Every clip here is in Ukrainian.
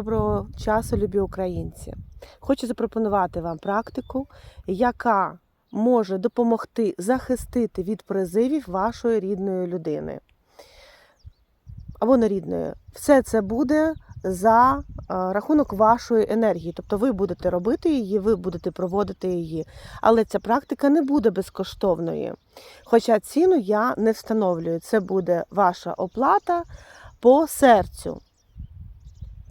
Доброго часу, любі українці! Хочу запропонувати вам практику, яка може допомогти захистити від призивів вашої рідної людини. Або нерідної. Все це буде за е, рахунок вашої енергії. Тобто ви будете робити її, ви будете проводити її. Але ця практика не буде безкоштовною. Хоча ціну я не встановлюю. Це буде ваша оплата по серцю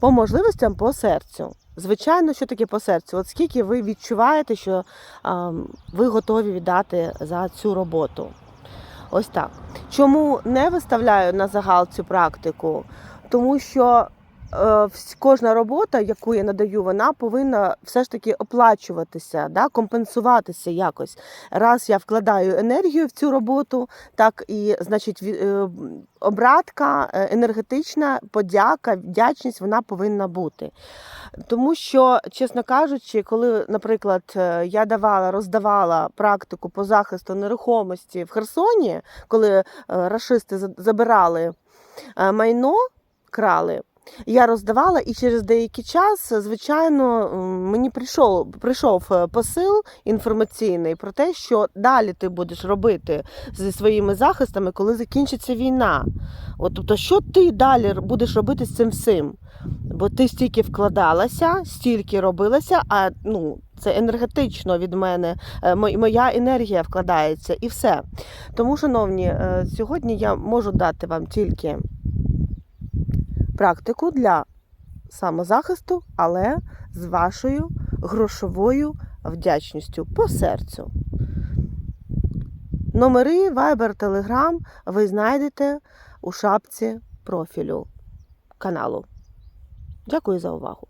по можливостям по серцю. Звичайно, що таке по серцю? От скільки ви відчуваєте, що а, ви готові віддати за цю роботу? Ось так. Чому не виставляю на загал цю практику? Тому що кожна робота, яку я надаю, вона повинна все ж таки оплачуватися, да? компенсуватися якось. Раз я вкладаю енергію в цю роботу, так і значить е, обратка, е, енергетична подяка, вдячність вона повинна бути. Тому що, чесно кажучи, коли, наприклад, е, я давала, роздавала практику по захисту нерухомості в Херсоні, коли е, рашисти забирали е, майно, крали. Я роздавала, і через деякий час, звичайно, мені прийшов, прийшов е, посил інформаційний про те, що далі ти будеш робити зі своїми захистами, коли закінчиться війна. От, тобто, що ти далі будеш робити з цим всім? Бо ти стільки вкладалася, стільки робилася, а ну, це енергетично від мене, е, моя енергія вкладається і все. Тому, шановні, е, сьогодні я можу дати вам тільки практику для самозахисту, але з вашою грошовою вдячністю по серцю. Номери Viber, Telegram ви знайдете у шапці профілю каналу. Дякую за увагу.